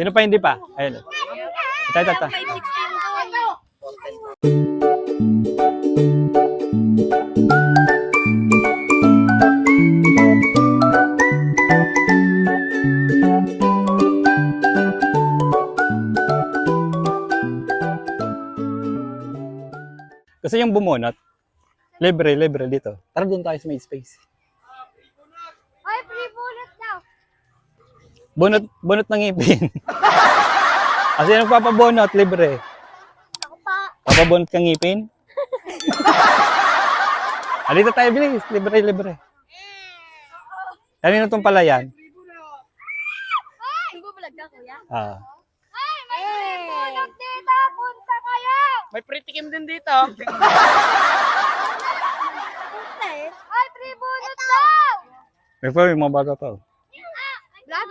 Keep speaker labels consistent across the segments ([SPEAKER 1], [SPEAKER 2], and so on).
[SPEAKER 1] Sino pa hindi pa? Ayun. Ito, ito, ito.
[SPEAKER 2] May 16 doon.
[SPEAKER 1] Gusto yung bumunot? Libre, libre dito. Tara doon tayo sa may space.
[SPEAKER 2] Ay, free bullet daw.
[SPEAKER 1] Bunot, bunot ng ngipin. Kasi yung papabunot, libre.
[SPEAKER 2] Ako pa.
[SPEAKER 1] Papabunot kang ngipin? Alito tayo, bilis. Libre, libre. Kanino tong pala yan?
[SPEAKER 2] Nagbabalag ka, kuya?
[SPEAKER 1] Ah.
[SPEAKER 2] Ay, may bullet dito. Punta kayo.
[SPEAKER 3] May pritikim din dito.
[SPEAKER 2] Ay, free bullet daw.
[SPEAKER 1] May pa, may mga bago pa. oh.
[SPEAKER 2] Vlogger ka? Yan. Bunot ako isa. Ay, may free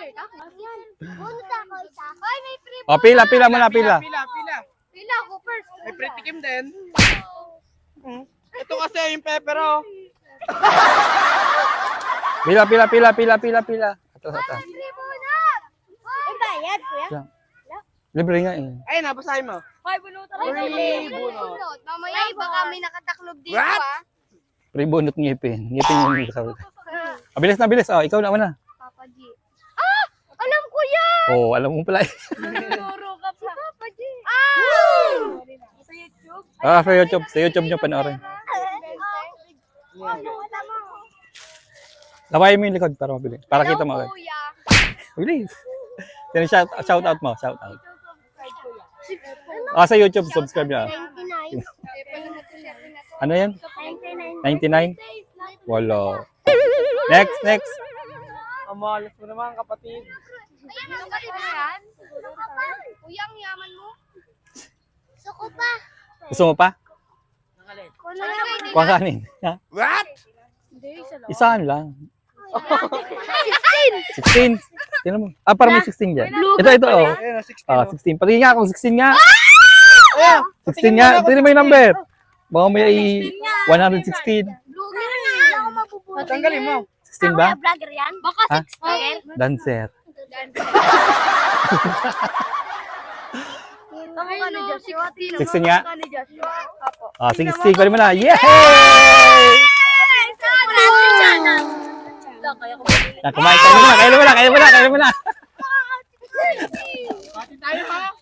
[SPEAKER 1] O, pila, pila muna, pila.
[SPEAKER 3] Pila, pila.
[SPEAKER 2] Pila ako first.
[SPEAKER 3] May pritikim din. Hmm. Ito kasi yung pepper oh.
[SPEAKER 1] Pila, pila, pila, pila, pila, pila. Ito, ito.
[SPEAKER 2] Free bullet. Ay, bayad, kuya.
[SPEAKER 1] Yan. Libre nga eh.
[SPEAKER 3] Ay, nabasahin mo.
[SPEAKER 2] Ay, bunutan.
[SPEAKER 3] Free bunot.
[SPEAKER 2] Mamaya, baka may nakataklob dito, ah.
[SPEAKER 1] Free bunot ngipin. Ngipin yung sabi ko. Ah, bilis na, bilis. Oh, ikaw na muna.
[SPEAKER 2] Papa G. Yan!
[SPEAKER 1] Oh, alam mo pala.
[SPEAKER 2] Turo ka pa. Papa G. Ah! Sa YouTube?
[SPEAKER 1] ah, sa YouTube. Sa YouTube nyo panoorin.
[SPEAKER 2] Ano, alam mo?
[SPEAKER 1] Lawayin mo yung likod para mabilis. Para kita mo. agad.
[SPEAKER 2] Kuya.
[SPEAKER 1] Bilis. Yan, shout, shout out mo. Shout out. Ah, sa YouTube, subscribe nyo.
[SPEAKER 2] 99.
[SPEAKER 1] Ano yan?
[SPEAKER 2] 99.
[SPEAKER 1] 99? Wala. Next, next.
[SPEAKER 3] Ang malas mo naman, kapatid.
[SPEAKER 2] Ano ba yan? Kuya, ang yaman mo. Suko pa.
[SPEAKER 1] Gusto mo pa?
[SPEAKER 2] Kuno na kayo.
[SPEAKER 1] Kuha kanin. Ha?
[SPEAKER 3] What?
[SPEAKER 2] Hindi, isa lang.
[SPEAKER 1] Isahan lang.
[SPEAKER 2] 16.
[SPEAKER 1] 16. Tingnan mo. Ah, parang may 16 dyan. Ito, ito, oh.
[SPEAKER 3] Ayun, oh, 16.
[SPEAKER 1] Ah, 16. Pati nga kung 16 nga.
[SPEAKER 3] Ayun.
[SPEAKER 1] 16 nga. Tingnan mo yung number. Baka may 116.
[SPEAKER 2] Lugi na Hindi ako mabubuti.
[SPEAKER 3] Tanggalin mo.
[SPEAKER 1] 16 ba?
[SPEAKER 2] Baka
[SPEAKER 1] Ha?
[SPEAKER 2] 16.
[SPEAKER 1] Dancer.
[SPEAKER 2] Kami ka ni Joshua.
[SPEAKER 1] 16 nga.
[SPEAKER 2] Kami ni Joshua. Apo.
[SPEAKER 1] Ah, sige, sige. Kunin mo na. Yay! Ah, kumain. Kain mo na. Kain mo na. Kain mo na. Kain mo na.
[SPEAKER 3] Pati tayo ha.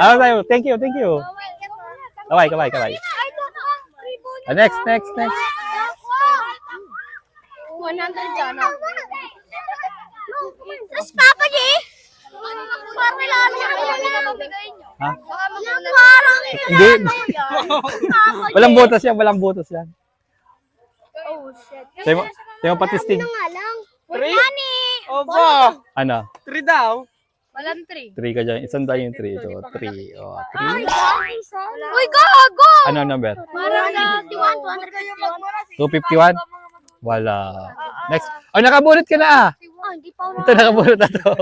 [SPEAKER 1] Ah, tayo. Thank you. Thank you. Kaway, kaway, kaway. Ah, next, next, next.
[SPEAKER 2] 100 dyan. Tapos Papa G? Parang kailangan niya kaya pinapabigay niyo.
[SPEAKER 1] Ha?
[SPEAKER 2] Baka magulat. Parang
[SPEAKER 1] Hindi. walang butas yan. Walang butas yan.
[SPEAKER 2] Oh, shit.
[SPEAKER 1] Tayo mo, tayo mo patistig.
[SPEAKER 2] nga lang.
[SPEAKER 3] Three?
[SPEAKER 2] Money!
[SPEAKER 3] Opo.
[SPEAKER 1] Ano?
[SPEAKER 3] Three daw.
[SPEAKER 2] Walang 3.
[SPEAKER 1] 3 ka dyan. Isang tayo yung 3. Ito, 3. Oh, 3.
[SPEAKER 2] Uy, gago!
[SPEAKER 1] Ano number?
[SPEAKER 2] Parang
[SPEAKER 1] 251?
[SPEAKER 2] 91, 251.
[SPEAKER 1] Wala. Next. Oh, nakabunot ka na ah.
[SPEAKER 2] Ah, hindi pa ako
[SPEAKER 1] Ito, nakabunot na to.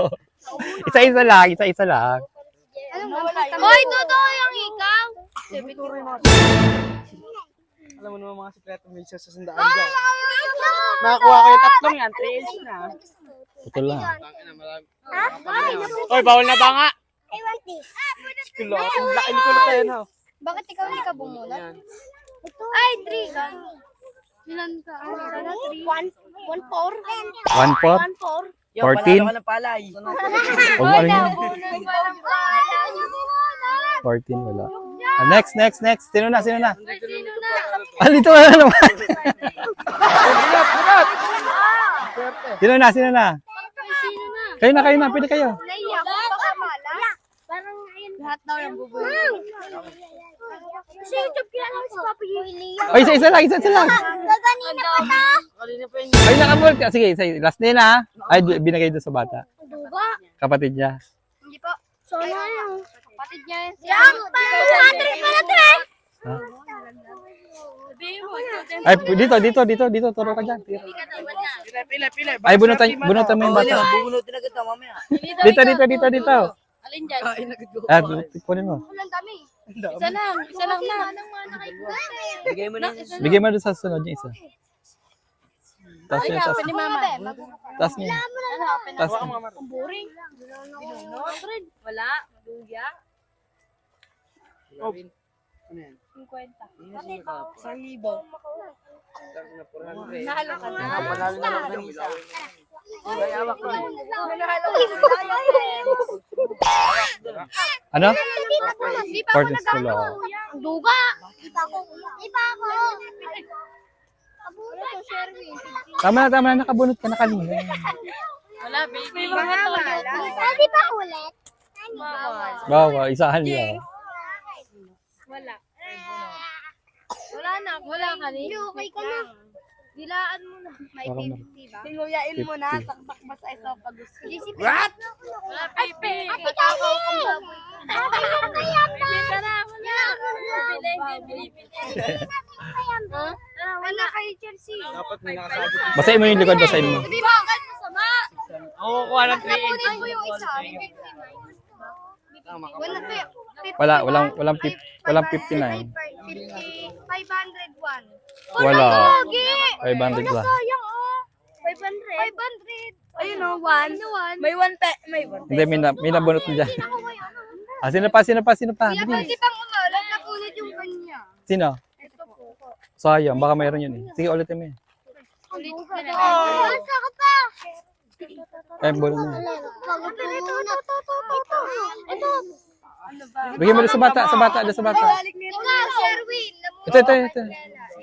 [SPEAKER 1] Isa-isa lang. Isa-isa lang.
[SPEAKER 2] Anong Hoy, totoo yung ikaw.
[SPEAKER 3] Alam mo naman mga sikreto may isa sa sandaan dyan. Nakakuha ko yung tatlong yan. 3 inch na.
[SPEAKER 1] Ito lang.
[SPEAKER 3] Oy, bawal na ba nga?
[SPEAKER 2] I want this.
[SPEAKER 3] Kulo. Ang laki ni kulo tayo na.
[SPEAKER 2] Bakit ikaw hindi ka bumunot? Ay, 3. Ilan ka? Ano, 3? 1, 1, 4.
[SPEAKER 1] 1 pot?
[SPEAKER 2] 1, 4.
[SPEAKER 1] 14?
[SPEAKER 3] ng palay.
[SPEAKER 1] Ano yun. 14, wala. Ah, next, next, next. Sino na, sino na?
[SPEAKER 2] Sino na?
[SPEAKER 1] Ah, dito na naman. Sino na, sino na?
[SPEAKER 2] Sino na?
[SPEAKER 1] Kayo na, kayo na. Pili kayo.
[SPEAKER 2] Parang ayun. Lahat daw yung bubulong. Kasi YouTube kaya lang si Papa Yuli.
[SPEAKER 1] Ay, isa-isa lang, isa-isa lang.
[SPEAKER 2] Gaganina pa ta.
[SPEAKER 3] Kanina pa yun.
[SPEAKER 1] Ay, nakabunot ka. Sige, sige. Last nila ha. Ay, di- binigay doon sa bata.
[SPEAKER 2] Duga.
[SPEAKER 1] Kapatid niya.
[SPEAKER 2] Hindi po. So, ano yung kapatid niya? Yang! 200 pala to eh!
[SPEAKER 1] Ha? Ay, dito, dito, dito, dito. Turo ka dyan.
[SPEAKER 3] Pila, pila, pila.
[SPEAKER 1] Ay, bunutan, bunutan mo yung bata.
[SPEAKER 3] Bubunutin na kita mamaya.
[SPEAKER 1] Dito, dito, dito, dito.
[SPEAKER 2] Alin dyan?
[SPEAKER 1] Ah, kunin mo.
[SPEAKER 2] Ulan dami. Isa lang. Isa lang na.
[SPEAKER 3] Bigay mo na.
[SPEAKER 1] Bigay mo doon sa sunod yung isa. Taas niya, niya.
[SPEAKER 2] Ano, open
[SPEAKER 1] Taas
[SPEAKER 3] Hawakan
[SPEAKER 1] niya.
[SPEAKER 3] Mar.
[SPEAKER 2] Ang boring. Wala. Luya.
[SPEAKER 3] Oh. Ano yan?
[SPEAKER 2] 50.
[SPEAKER 3] Isang libo.
[SPEAKER 2] Nahalo ka na.
[SPEAKER 3] Panalo na lang ng isa.
[SPEAKER 2] Nahalo ka na.
[SPEAKER 1] Ano?
[SPEAKER 2] Di pa ako nag-ano.
[SPEAKER 1] oh.
[SPEAKER 2] Duga. Di pa ako. Di pa ako.
[SPEAKER 1] Tama na, tama na. Nakabunot ka na kanina.
[SPEAKER 2] Wala, baby. Mga wala. Pwede pa ulit?
[SPEAKER 1] Bawa, isahan niya.
[SPEAKER 2] Wala. Wala na. Wala ka rin. Okay ka na. Dilaan mo na. May
[SPEAKER 1] Baka ma-
[SPEAKER 2] 50 ba?
[SPEAKER 4] Tinguyain mo na,
[SPEAKER 1] 50.
[SPEAKER 4] saksak mo sa isa pag gusto.
[SPEAKER 3] What?
[SPEAKER 2] Wala, baby. Ate Kaki! Ate Kaya pa! Bibili na. Bibili, bibili, bibili. Wala kayo, Chelsea.
[SPEAKER 3] Dapat may nakasabi ko.
[SPEAKER 1] Basahin mo yung likod, basahin mo.
[SPEAKER 2] Di ba? Ang masama.
[SPEAKER 3] Ako kukuha ng 3
[SPEAKER 2] Nakunin mo yung isa. Wala pa yun.
[SPEAKER 1] Wala, walang, walang, pip, walang 59.
[SPEAKER 2] 50, 501.
[SPEAKER 1] Wala.
[SPEAKER 2] Pogi!
[SPEAKER 1] 500 ba?
[SPEAKER 2] Sayang oh. 500. 500.
[SPEAKER 4] Ayun o, one. May one pe, may one
[SPEAKER 1] Hindi, may, na, may nabunot mo dyan. Ah, sino pa, sino pa, sino pa? Bilis.
[SPEAKER 2] pwede pang umalat na ulit yung kanya.
[SPEAKER 1] Sino?
[SPEAKER 2] Ito po.
[SPEAKER 1] Sayang, baka mayroon yun eh. Sige, ulitin mo yun.
[SPEAKER 2] Ulit ko na. Oh, saka pa.
[SPEAKER 1] Eh, bunot mo.
[SPEAKER 2] Ito, ito, ito, ito, ito. Ito.
[SPEAKER 1] Bigyan mo doon sa bata, sa bata, doon sa bata.
[SPEAKER 2] Ikaw, Sherwin.
[SPEAKER 1] Ito, ito, ito.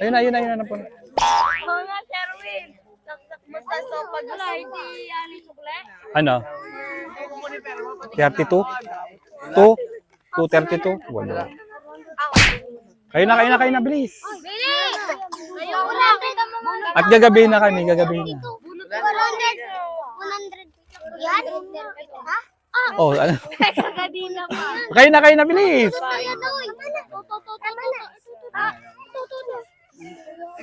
[SPEAKER 1] Ayun na, ayun na, ayun na.
[SPEAKER 4] Oo nga, Sherwin. Saksak mo sa gusto.
[SPEAKER 2] Wala, hindi yan yung sukle.
[SPEAKER 1] Ano? 32? 2? 232? Wala. Kayo na, kayo na, kayo na, bilis.
[SPEAKER 2] Bili! Ayaw na. Kita mo.
[SPEAKER 1] At gagabihin na kami, gagabihin na.
[SPEAKER 2] 100. 100. Yan? Ha? Ah,
[SPEAKER 1] Oh, ano?
[SPEAKER 2] kagadina pa.
[SPEAKER 1] Kayo na, kayo na, bilis.
[SPEAKER 2] Toto. Ah, toto.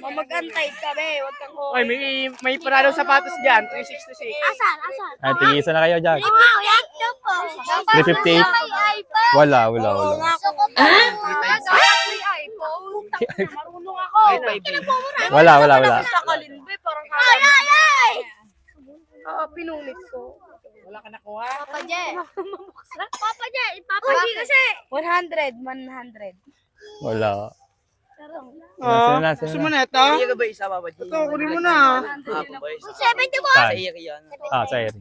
[SPEAKER 4] Mag-antay kami, huwag kang ko.
[SPEAKER 3] Oy, may, may parado sapatos dyan. 366.
[SPEAKER 2] Asan? Asan?
[SPEAKER 1] Ay, tigisa na kayo dyan.
[SPEAKER 2] Wow, yan to po.
[SPEAKER 1] 358? Wala, wala, wala.
[SPEAKER 2] IPhone.
[SPEAKER 4] Marunong ako.
[SPEAKER 3] Ay, 5
[SPEAKER 1] Wala, wala, wala.
[SPEAKER 2] Ay, ay, ay!
[SPEAKER 4] Oo, pinunit
[SPEAKER 3] ka nakuha.
[SPEAKER 2] Papa J. Papa J. Papa J kasi.
[SPEAKER 4] 100, 100.
[SPEAKER 1] Wala.
[SPEAKER 3] Oh, gusto mo na ito?
[SPEAKER 5] Iya ka ba isa ba?
[SPEAKER 3] Ito, kunin mo na.
[SPEAKER 2] 71.
[SPEAKER 5] Iya ka yan.
[SPEAKER 1] Ah, sa Eri.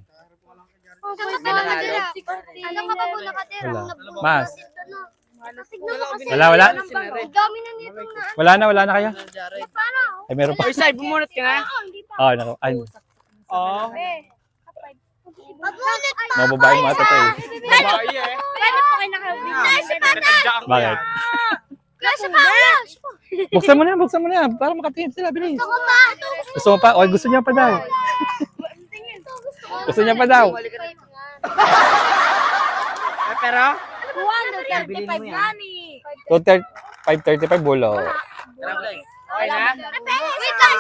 [SPEAKER 2] Saan ka pa nakatira? Ano ka pa po nakatira?
[SPEAKER 1] Wala. Mas.
[SPEAKER 2] Tignan mo kasi.
[SPEAKER 1] Wala, wala. Wala na, wala na kayo.
[SPEAKER 2] Paano?
[SPEAKER 1] Ay, meron pa.
[SPEAKER 3] Oy, Sai, bumunot ka na.
[SPEAKER 1] Ah, nako. Ay,
[SPEAKER 3] Oo.
[SPEAKER 2] Mabunit pa.
[SPEAKER 1] mga babaeng mata to eh.
[SPEAKER 3] Babae eh.
[SPEAKER 4] Paano po kayo nakabili?
[SPEAKER 3] Natadya ako
[SPEAKER 1] Bakit?
[SPEAKER 3] yan.
[SPEAKER 1] Buksan mo na, buksan mo na. Para makatingin sila, bilis.
[SPEAKER 2] Gusto ko pa. Gusto
[SPEAKER 1] mo pa? O, gusto niya pa daw.
[SPEAKER 2] Gusto
[SPEAKER 1] niya pa daw.
[SPEAKER 3] Eh, pero,
[SPEAKER 4] 235 nani.
[SPEAKER 1] 535 bulo.
[SPEAKER 3] Okay na?
[SPEAKER 2] Wait lang.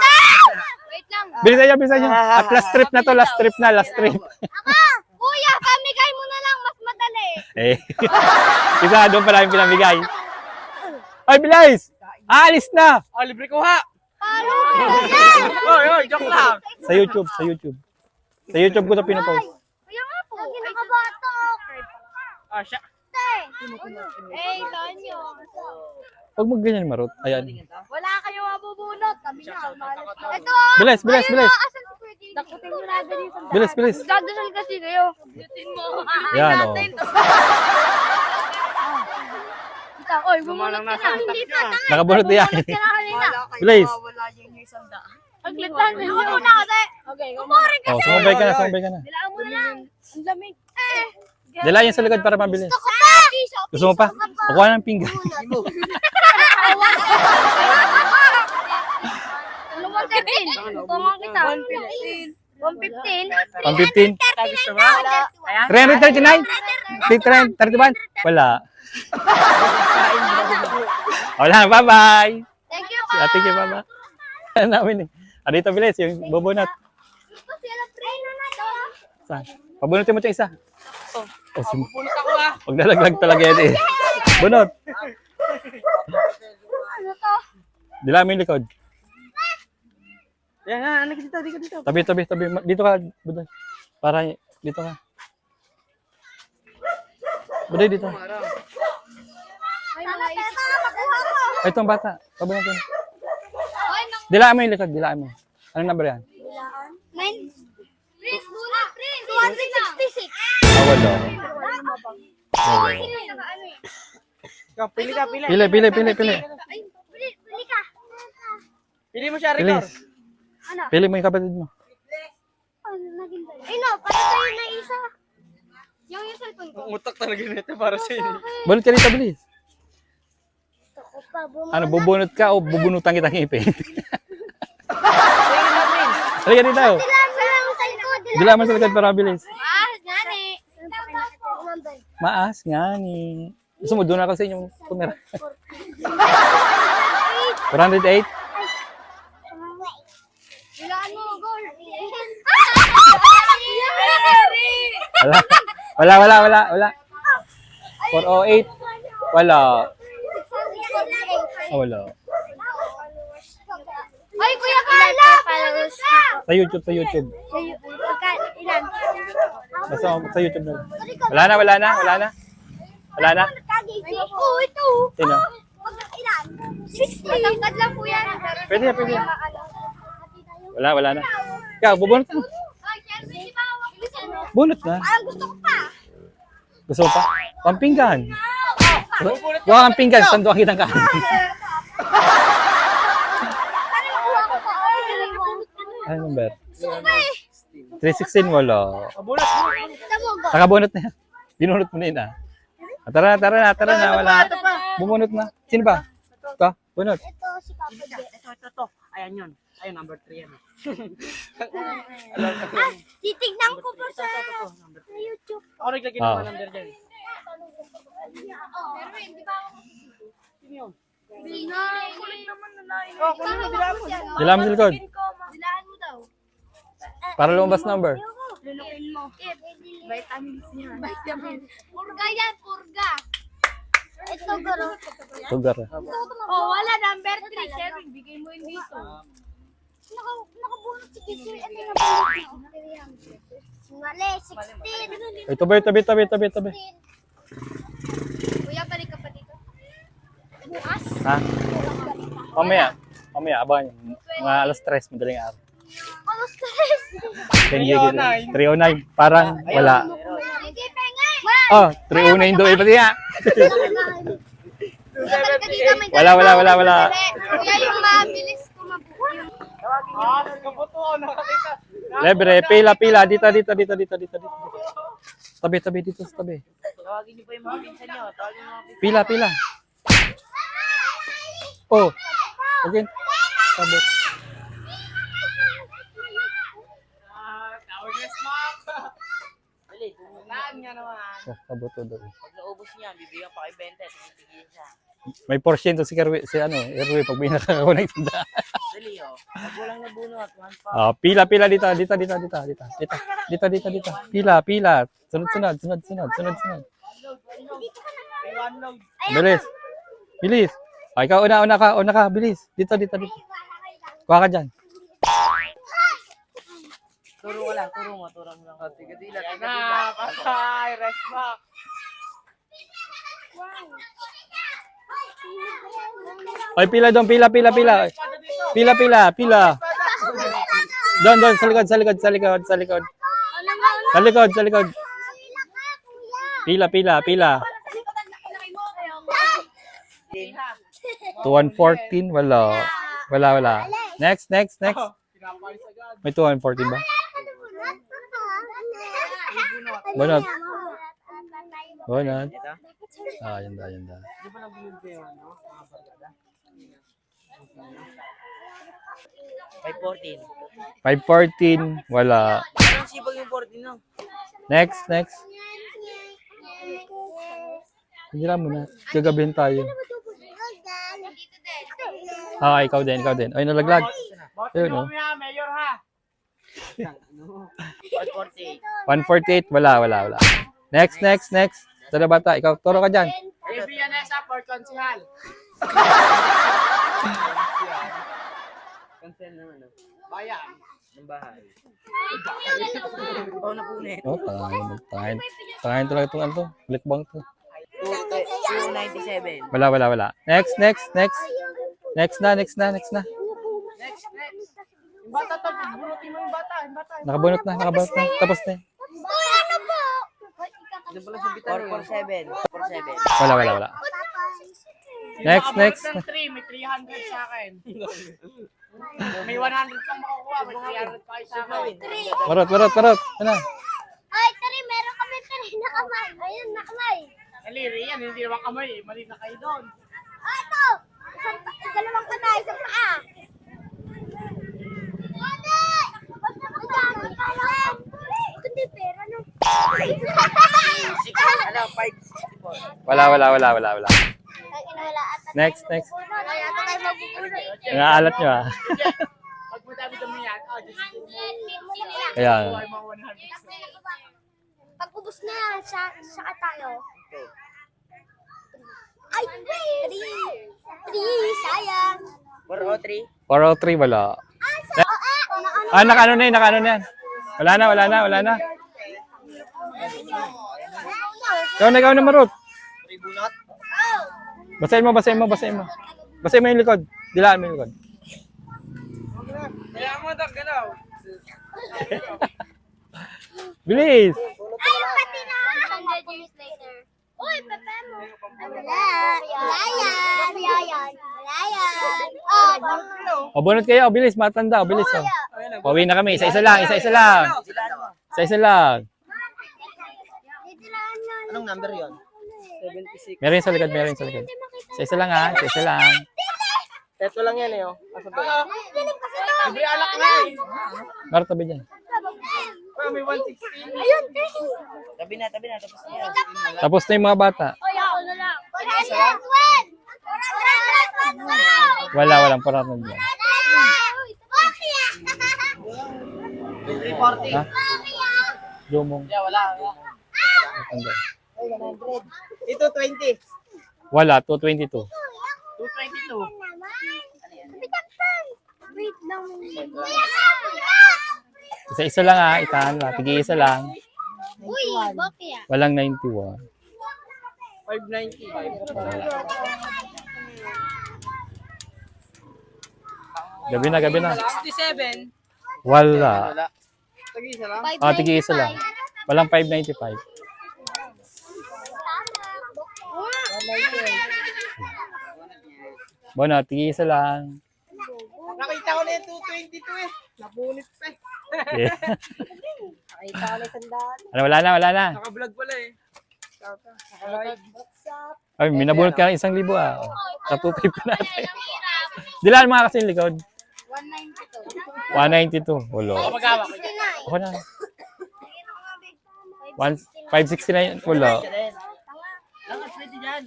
[SPEAKER 2] Wait lang.
[SPEAKER 1] Bilisan niya, bilisan niya. At last trip na to, last trip na, last trip.
[SPEAKER 2] Ako. Kuya, pamigay mo na lang. Mas madali.
[SPEAKER 1] Eh. Isa doon pa namin pinamigay. Ay, bilis! Aalis na!
[SPEAKER 3] Oh, libre kuha.
[SPEAKER 2] Paano?
[SPEAKER 3] Oy, oy, joke lang.
[SPEAKER 1] Sa YouTube, sa YouTube. Sa YouTube ko ito pinopost.
[SPEAKER 2] Kaya nga po. Lagi nakabatok.
[SPEAKER 3] Ah, siya.
[SPEAKER 2] Eh, Tonyo.
[SPEAKER 1] Huwag mo ganyan marot. Ayan.
[SPEAKER 4] Wala kayo mabubunot. Sabi niya, malas na.
[SPEAKER 2] Ito.
[SPEAKER 1] Bilis, bilis, bilis.
[SPEAKER 4] Dakutin mo na agad yung sandaan.
[SPEAKER 1] Bilis, bilis.
[SPEAKER 2] Dadasal kasi kayo.
[SPEAKER 4] Dutin mo.
[SPEAKER 1] Yan, oh.
[SPEAKER 2] Ikaw, oy,
[SPEAKER 3] Gumawa
[SPEAKER 2] bumunot ka na. Hindi pa.
[SPEAKER 3] niya.
[SPEAKER 2] tanga.
[SPEAKER 1] Nakabunot na yan.
[SPEAKER 2] Na.
[SPEAKER 1] Bilis.
[SPEAKER 4] Wala yun yung sandaan.
[SPEAKER 2] Aglit lang. Ako muna kasi.
[SPEAKER 4] Okay,
[SPEAKER 2] Kumari ka.
[SPEAKER 1] Oh, sumabay ka na, sumabay ka na.
[SPEAKER 2] Dilaan mo na lang. Ang lamig. Eh.
[SPEAKER 1] Dala yan sa likod para mabilis.
[SPEAKER 2] Gusto ko pa.
[SPEAKER 1] Gusto mo pa? Kukuha ng pinggan.
[SPEAKER 2] Ano 115? Tungan kita. 115.
[SPEAKER 1] 115?
[SPEAKER 3] Gusto mo? Ayan.
[SPEAKER 1] 339? 331? Wala. Wala, bye-bye.
[SPEAKER 2] Thank you
[SPEAKER 1] Si ate kay baba. Ano namin eh. Ah, dito bilis, yung bubunot.
[SPEAKER 2] To.
[SPEAKER 1] Saan? Pabunutin mo ito isa.
[SPEAKER 3] Oh.
[SPEAKER 1] Oh, sim-
[SPEAKER 3] Bunot ako ah.
[SPEAKER 1] Huwag nalaglag talaga yan eh. Bunot. Dila mo yung likod.
[SPEAKER 3] Yan, yan, ano dito, dito, dito.
[SPEAKER 1] Tabi, tabi, tabi. Dito ka, Buday. Para, dito ka. Buday, dito.
[SPEAKER 2] Ay, mga isip.
[SPEAKER 1] Ay, itong bata. Tabi natin. Dilaan mo yung likod, dilaan mo. Anong number yan?
[SPEAKER 2] Nine. Prince, muna, Prince. 266.
[SPEAKER 1] Ah, wala. Wala.
[SPEAKER 3] Ikaw, pili ka, pili.
[SPEAKER 1] Pili, pili, pili, pili.
[SPEAKER 2] Ay, pili, pili ka.
[SPEAKER 3] Pili mo siya,
[SPEAKER 1] Pili.
[SPEAKER 3] Ricor.
[SPEAKER 2] Ano?
[SPEAKER 1] Pili mo yung kapatid mo.
[SPEAKER 2] Ano, naging dalawa. Ay, no, para sa'yo na isa. Yung yung cellphone ko.
[SPEAKER 3] Utak talaga nito para sa inyo.
[SPEAKER 1] Bunot ka dito, bilis. Ano, bubunot ka o bubunutan kita ngipin? Halika dito.
[SPEAKER 2] Mo sa likod.
[SPEAKER 1] Para bilis.
[SPEAKER 2] Ah, gani. Number.
[SPEAKER 1] Maas nga ni. Gusto mo, doon ako sa inyong kumera. 408?
[SPEAKER 2] Dilaan mo, goal.
[SPEAKER 1] Wala. Wala, wala, wala, wala. 408? Wala. Ah, wala.
[SPEAKER 2] Ay, Kuya Carla! Followers ko.
[SPEAKER 1] Sa YouTube, sa YouTube.
[SPEAKER 2] Ilan?
[SPEAKER 1] Basta sa YouTube na. Wala na, wala na, wala na. Wala na.
[SPEAKER 2] Oo, ito.
[SPEAKER 1] Sino?
[SPEAKER 2] Ilan? 60. Matangkad lang po yan.
[SPEAKER 1] Pwede, pwede. Wala, wala na. Ikaw, bubunot na. Bunot na.
[SPEAKER 2] Parang gusto ko pa.
[SPEAKER 1] Gusto mo pa? Pampinggan. Kuha kang pinggan, sanduan kitang kain. Ano number? 316, wala. Nakabunot na yan. Binunot mo na yun ah. Ah, Tara na, tara na, tara na, wala. Bubunot na. Sino ba? Ito, bunot.
[SPEAKER 2] Ito si Papa J.
[SPEAKER 3] Ito, ito, ito. Ayan yun. Ayun, number 3 yan.
[SPEAKER 2] Titignan ko po sa YouTube.
[SPEAKER 3] Ako naglagay ng
[SPEAKER 1] Ah.
[SPEAKER 3] mga number dyan. Sino yun?
[SPEAKER 2] Kulit naman na na.
[SPEAKER 3] Oh, dilaan mo.
[SPEAKER 1] Dilaan mo.
[SPEAKER 2] Dilaan mo daw.
[SPEAKER 1] Para lumabas number.
[SPEAKER 2] Lulukin mo. Vitamins yan. Vitamins. Purga yan, purga. Ito, garo.
[SPEAKER 1] Sugar.
[SPEAKER 2] Oh, wala. Number 3. Kevin, bigay mo yun dito. Naka, nakabunot si Kisir. Ito na bunot Mali, 16.
[SPEAKER 1] Ay, tabi, tabi, tabi, tabi, tabi.
[SPEAKER 2] Kuya, balik ka pa dito. Bukas?
[SPEAKER 1] Ha? Mamaya. Mamaya, abangan nyo. Mga alas 3, madaling araw. 10 gig. 309. Parang wala. Oh, 309 doon. Pati nga. Wala, wala, wala, wala.
[SPEAKER 2] Kuya, yung mabilis ko mabuhay.
[SPEAKER 1] Lebre, pila, pila. Dito, dito, dito, dito, dito, dito. Tabi, tabi, dito, sa tabi.
[SPEAKER 3] Tawagin niyo pa yung mga pinsan niyo. Tawagin niyo mga pinsan.
[SPEAKER 1] Pila, pila. Oh. Again. Tabi.
[SPEAKER 3] Niyo, smoke. Dali, nga naman.
[SPEAKER 1] Oh, kabuto doon.
[SPEAKER 3] Pag naubos niya, bibigyan pa kay Bente. Bibigyan siya.
[SPEAKER 1] May porsyento si Kerwi, si ano, Erwi, pag may nakakakuha ng tanda.
[SPEAKER 3] Dali, oh. Magulang na bunot. One pa.
[SPEAKER 1] Ah, pila, pila, dito, dito, dito, dito, dito, dito, dito, dito, dito. Pila, pila. Sunod, sunod, sunod, sunod, sunod, sunod. Bilis. Bilis. Ah, ikaw, una, una ka, una ka, bilis. Dito, dito, dito. Kuha ka dyan.
[SPEAKER 3] Turo ko lang, turo mo, turo mo lang. Sige, dila. Na, patay, rest back.
[SPEAKER 1] Ay, pila doon, pila, pila, pila. Pila, pila, pila. Doon, doon, sa likod, sa likod, sa likod, sa likod. Sa likod, sa likod. Pila, pila, pila. To 114, wala. Wala, wala. Next, next, next. May 214 ba? Bunot. Bunot. Ah, yun da, yun da.
[SPEAKER 3] Di ba nabunod yung ano? Mga barkada? 514.
[SPEAKER 1] 514, wala.
[SPEAKER 3] Parang sibag yung 14 no?
[SPEAKER 1] Next, next. Hindi mo na. Gagabihin tayo. Ah, ikaw din, ikaw din. Ay, nalaglag. Ayun, oh.
[SPEAKER 3] Mayor ha! 548.
[SPEAKER 1] 148, wala, wala, wala. Next, next, next. Sada bata, ikaw, turo ka dyan.
[SPEAKER 3] Vianesa for konsihal. Cancel naman. Bayan. Ng bahay.
[SPEAKER 4] Oo, napunit.
[SPEAKER 1] Oh, tangin, tangin. Tangin talaga itong ano to. Clickbang to.
[SPEAKER 4] 297.
[SPEAKER 1] Wala, wala, wala. Next, next, next. Next na, next na, next na.
[SPEAKER 3] Next, bata to, bunutin mo yung bata. Yung bata.
[SPEAKER 1] Nakabunot na, nakabunot na. Tapos na.
[SPEAKER 2] Uy, ano po?
[SPEAKER 3] Diyan pala sa bitan.
[SPEAKER 4] 447. 447.
[SPEAKER 1] Wala, wala, wala. Next, next.
[SPEAKER 3] Ng 3, may 300 sa akin. may 100 kang makukuha, may 300 pa kayo sa akin.
[SPEAKER 1] Parot, parot, parot. Ano?
[SPEAKER 2] Ay, tari, meron kami tari na kamay. Ayun, na kamay.
[SPEAKER 3] Aliri yan, hindi naman kamay. eh. Mali na kayo doon.
[SPEAKER 2] Ah, ito! Isang, dalawang kamay, isang paa. Ate! Basta mo dami ka lang. Kundi pera, no?
[SPEAKER 4] Ano, 564.
[SPEAKER 1] Wala, wala, wala, wala, wala. Next, next.
[SPEAKER 2] Ay, ata tayo magbubulay.
[SPEAKER 1] Nangaalat nyo ah.
[SPEAKER 3] Pag madami-dami yan, ah, just 100.
[SPEAKER 2] Pag na yan, sa, saka tayo. Ay, three! Three, sayang.
[SPEAKER 4] 403.
[SPEAKER 1] 403 wala.
[SPEAKER 2] Ah, oh, ah, ano, ano?
[SPEAKER 1] Ah, nakaano na yun, nakaano na yan. Wala na, wala na, wala na. Ikaw na, ikaw na marot. Basahin mo, basahin mo, basahin mo. Basahin mo yung likod. Dilaan mo yung likod.
[SPEAKER 3] Kaya mo daw, galaw.
[SPEAKER 1] Bilis!
[SPEAKER 2] Ay, pati na! 100 years later. Uy, pepe mo. Wala. Wala yan. Wala yan. Wala yan. Oh,
[SPEAKER 1] O, bunot kayo. O, bilis, matanda. O, bilis. O. Pauwi na kami. Isa-isa lang, isa-isa lang. Isa-isa lang.
[SPEAKER 4] Anong number yon?
[SPEAKER 3] 76.
[SPEAKER 1] Meron sa likod, meron sa likod. Isa-isa lang ha. Isa-isa lang.
[SPEAKER 3] Ito lang yan eh, oh. Asa ba? Libre alak na eh.
[SPEAKER 1] Marot, tabi dyan.
[SPEAKER 3] Ah, may 116.
[SPEAKER 2] Ayun,
[SPEAKER 4] Tabi na, tabi na. Tapos na yan.
[SPEAKER 1] Tapos na yung mga bata.
[SPEAKER 2] Oy, ako na lang. 412! 412!
[SPEAKER 1] Wala, walang paraton dyan.
[SPEAKER 3] 340.
[SPEAKER 1] Ha? Lumong.
[SPEAKER 3] Yeah, wala. wala.
[SPEAKER 1] Matanda.
[SPEAKER 3] Ito, 20.
[SPEAKER 1] Wala, 222.
[SPEAKER 3] 222.
[SPEAKER 2] Wait lang.
[SPEAKER 1] Isa-isa lang ha. Itahan lang. Tige-isa lang.
[SPEAKER 2] Uy, bakit yan?
[SPEAKER 1] Walang 91.
[SPEAKER 3] 590.
[SPEAKER 1] Gabi na, gabi na.
[SPEAKER 3] 67.
[SPEAKER 1] Wala.
[SPEAKER 3] Wala. Tag-isa lang.
[SPEAKER 1] Ah, tige-isa lang. Walang 595. Bona, tige-isa lang.
[SPEAKER 3] Nakita ko na yung 222 eh. Napunit pa eh.
[SPEAKER 1] Yeah.
[SPEAKER 4] Nakita ko na sandaan.
[SPEAKER 1] Ano, wala na, wala na.
[SPEAKER 3] Naka-vlog pala eh. Naka-live.
[SPEAKER 1] Ay, minabunot ka ng isang libo ah. Sa 250 natin. Dilaan mga kasi yung likod. 192. Wala.
[SPEAKER 3] Magkawak.
[SPEAKER 1] Ako na. One, 569. Wala.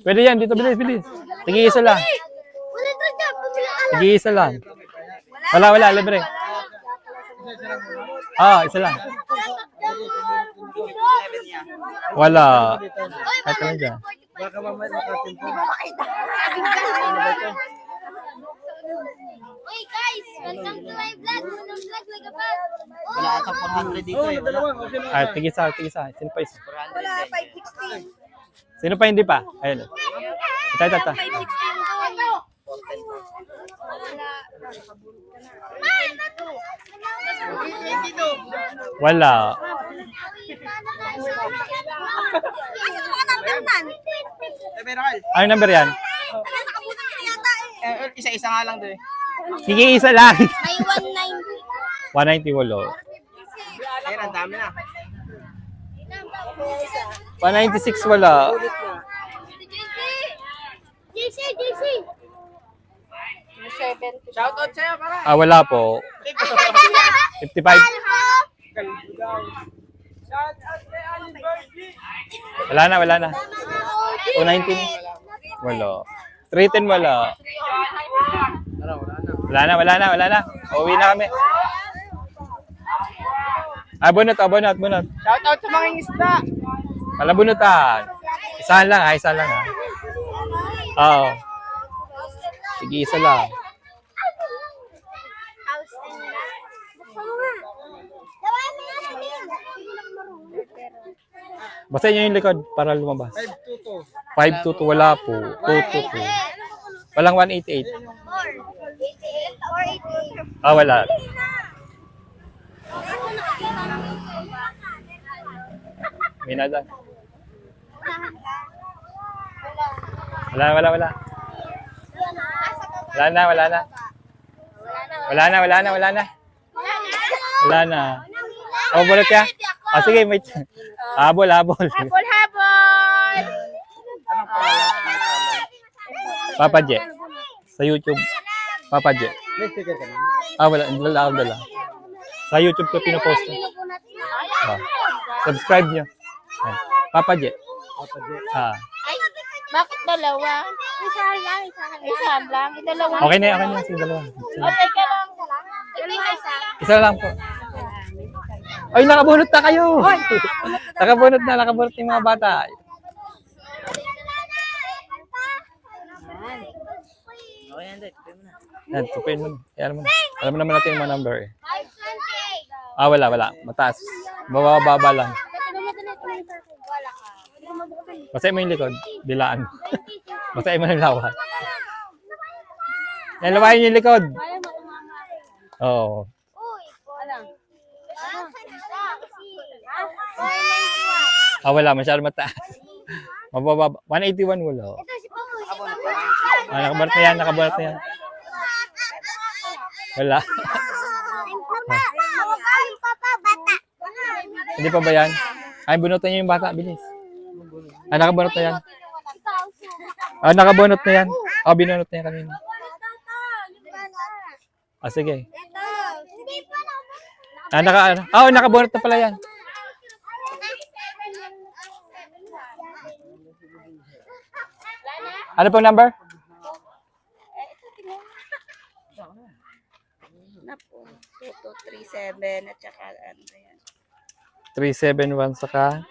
[SPEAKER 1] Pwede yan. Dito, bilis, bilis. Tige-isa lang.
[SPEAKER 2] Ka lang.
[SPEAKER 1] Wala, wala. Libre. Ah, isa lang. Wala. Na dyan.
[SPEAKER 3] Baka mamaya nakatimpo.
[SPEAKER 2] Uy, guys! Welcome to my vlog. Unang vlog, like pa.
[SPEAKER 4] Wala ata 400 dito eh.
[SPEAKER 3] lang.
[SPEAKER 1] Ah, tigisa, tigisa. Sino pa isa?
[SPEAKER 4] 400 Wala,
[SPEAKER 2] 516.
[SPEAKER 1] Sino pa hindi pa? Ayun. Ito, ito, ito.
[SPEAKER 3] 22.
[SPEAKER 1] Wala. Ano number yan?
[SPEAKER 3] eh, isa-isa nga lang doon eh.
[SPEAKER 1] Tige-isa lang.
[SPEAKER 2] May 190.
[SPEAKER 1] 190 walo.
[SPEAKER 3] Ayun, ang dami na.
[SPEAKER 1] 196 wala.
[SPEAKER 2] JC! JC!
[SPEAKER 3] Shoutout sa'yo, para.
[SPEAKER 1] Ah, wala po. 55.
[SPEAKER 3] Shoutout kay Ali Birdie.
[SPEAKER 1] Wala na, wala na. 219. Wala. 310 wala. Wala na, wala na, wala na. Uwi na kami. Ah, bunot, ah, bunot, bunot.
[SPEAKER 3] Shoutout sa mga isda.
[SPEAKER 1] Wala bunutan. Isahan lang, ah, isahan lang, ah. Oo. Sige, isa lang. Basta niyo yung likod para lumabas. 522.
[SPEAKER 3] 522,
[SPEAKER 1] wala po. 222. Walang 188. 488. Ah, wala. May nada. Wala, wala, wala. Wala na, wala na. Wala na, wala na, wala na. Wala na. Oh, bulot ka? Ah, sige, may... Habol, habol.
[SPEAKER 2] Habol, habol!
[SPEAKER 1] Papa J. Sa YouTube. Papa J. Ah, wala. Dala dala. Sa YouTube ko pinopost. ko. Ah. Subscribe nyo. Ah. Papa J.
[SPEAKER 3] Papa J.
[SPEAKER 1] Ah.
[SPEAKER 2] Bakit dalawa? Isa lang, isa lang. Isa lang, dalawa.
[SPEAKER 1] Okay na, okay na. Sige, dalawa. Sige.
[SPEAKER 2] O, teka lang. Dalawa isa.
[SPEAKER 1] Isa lang po. Ay, nakabunot na kayo! nakabunot na, nakabunot yung mga bata. Yan, tupuin mo. Yan mo. Alam mo naman natin yung mga number eh. Ah, wala, wala. Mataas. Bababa lang. Basahin mo yung likod. Dilaan. Basahin mo yung lawan. Yan, lawahin yung likod. Oo. Ah, wala. Masyado mataas. Mababa. 181 wala. Ah, nakabarat na yan. Nakabarat na yan. Wala. Hindi pa ba yan? Ay, bunutan niyo yung bata. Bilis. Ah, nakabunot na yan. Ah, nakabunot na yan. Ah, binunot na yan kanina. Ah, sige. Ah, naka, ah, oh, nakabunot na pala yan. Ano pong number?
[SPEAKER 4] Na po. 2237 at saka ano yan?
[SPEAKER 1] 371 saka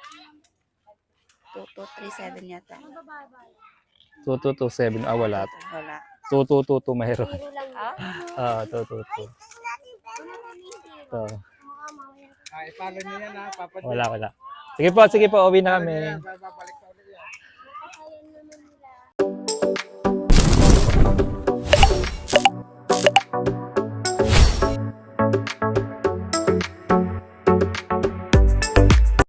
[SPEAKER 4] 2237 yata.
[SPEAKER 1] 2227. Ah, wala.
[SPEAKER 4] Wala.
[SPEAKER 1] 2222 mayroon.
[SPEAKER 4] Ah,
[SPEAKER 1] ah 222. So,
[SPEAKER 3] ah. Ay, follow niyo yan ha.
[SPEAKER 1] Wala, wala. Sige po, sige po. Uwi na kami.
[SPEAKER 3] Thank you.